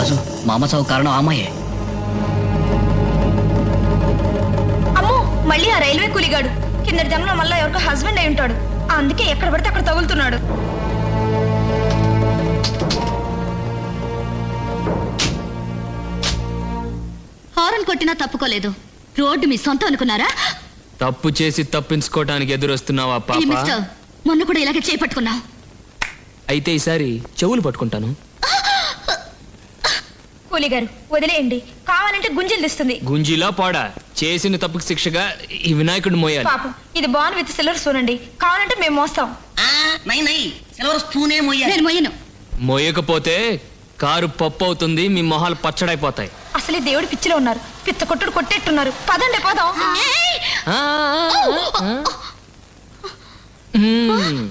రాజు మా అమ్మ చావు కారణం అమ్మాయే అమ్మో మళ్ళీ ఆ రైల్వే కూలిగాడు. కిందటి జన్మలో మళ్ళీ ఎవరికో హస్బెండ్ అయి ఉంటాడు. అందుకే ఎక్కడ పడితే అక్కడ తగులుతున్నాడు. హారన్ కొట్టినా తప్పుకోలేదు. రోడ్డు మీ సొంతం అనుకున్నారా? తప్పు చేసి తప్పించుకోవటానికి ఎదురొస్తున్నావా ఈ పాప? మిస్టర్ మొన్న కూడా ఇలాగే చేపట్టుకున్నా అయితే ఈసారి చెవులు పట్టుకుంటాను. కూలిగారు వదిలేయండి. కావాలంటే గుంజలు తెస్తుంది. గుంజీలా పోడా? చేసిన తప్పుకి శిక్షగా ఈ వినాయకుడు మోయాలి. పాపం ఇది బాన్ విత్ సిల్వర్ స్పూన్ అండి. కావాలంటే మేము మోస్తాం. ఆ, నై నై సిల్వర్ స్పూనే నేను మొయ్యను మోయకపోతే కారు పప్పు అవుతుంది మీ మొహాలు పచ్చడైపోతాయి. అసలే దేవుడు పిచ్చిలో ఉన్నారు. పిచ్చ కొట్టుడు కొట్టేట్టున్నారు. పదండి పదం. ఆ, ఆ, ఆ, ఆ. మ్మ్.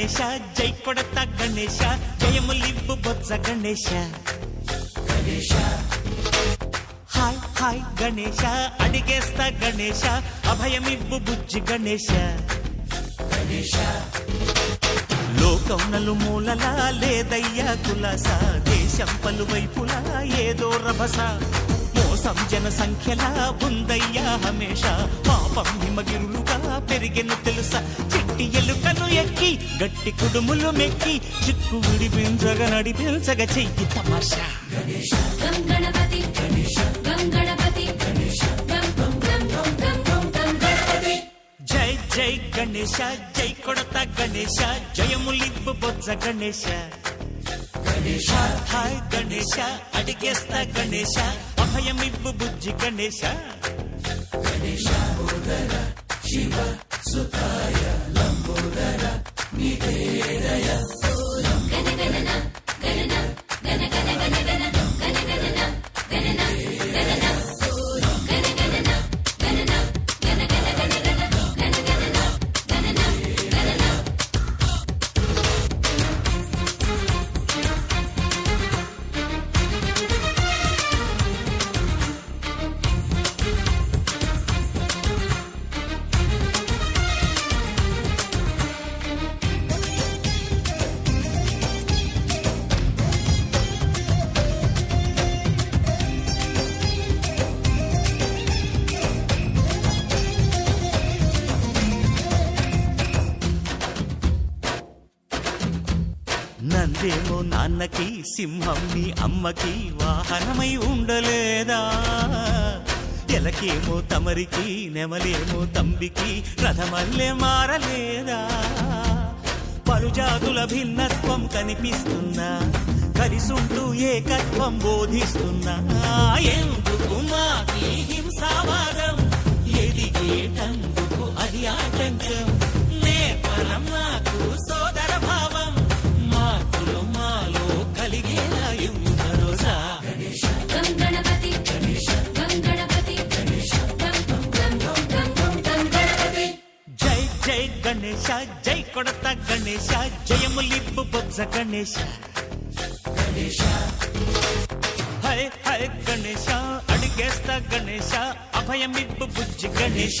జయ జై కొడత గణేశ జయములివ్వు బొత్స గణేశ. హాయ్ హాయ్ గణేశ అడిగేస్తా గణేశ అభయమివ్వు బుజ్జి గణేశ. లోకం నలుమూలలా లేదయ్యా కులాస దేశం పలువైపులా ఏదో రభస. మోసం జన సంఖ్యలా ఉందయ్యా హమేష. పాపం హిమగిరులుగా పెరిగెను తెలుసా. చిట్టి ఎలుకను ఎక్కి గట్టి కుడుములు మెక్కి చిక్కు విడిపించగ నడిపించగ చెయ్యి తమాషా. గణపతి గణపతి జై జై గణేశ జై కొడత గణేశ జయములివ్వు బొజ్జ గణేశ. హాయ్ హాయ్ గణేశ అడిగేస్తా గణేశ. అభయమివ్వు బుజ్జి గణేశ. నందేమో సింహం నీ అమ్మకి వాహనమై ఉండలేదా? ఎలకేమో తమరికి నెమలేమో తంబికి రథమల్లే మారలేదా? పలుజాతుల భిన్నత్వం కనిపిస్తున్నా కలిసుంటూ ఏకత్వం బోధిస్తున్నా. ఎందుకు మాకి హింసావాదం? ఎదిగేటందుకు అది ఆటంకం? నేపరం నాకు సో జై జై గణేశ జై కొడత గణేశ జయములిప్పు బొజ్జ గణేశ. హై హై గణేశ అడిగేస్తా గణేశ అభయమిప్పు బుజ్జి గణేశ.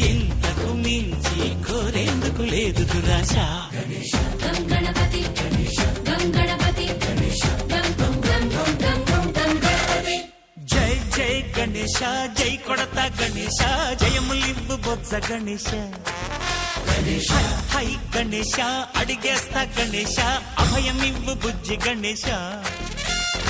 ఇంతకు మించి కోరేందుకు లేదు దురాశ. గణపతి గణపతి జై జై గణేశ జై కొడత గణేశ జయములివ్వు బొత్స గణేశ. హై, హై గణేశ అడిగేస్తా గణేశ అభయమివ్వు బుజ్జి గణేశ.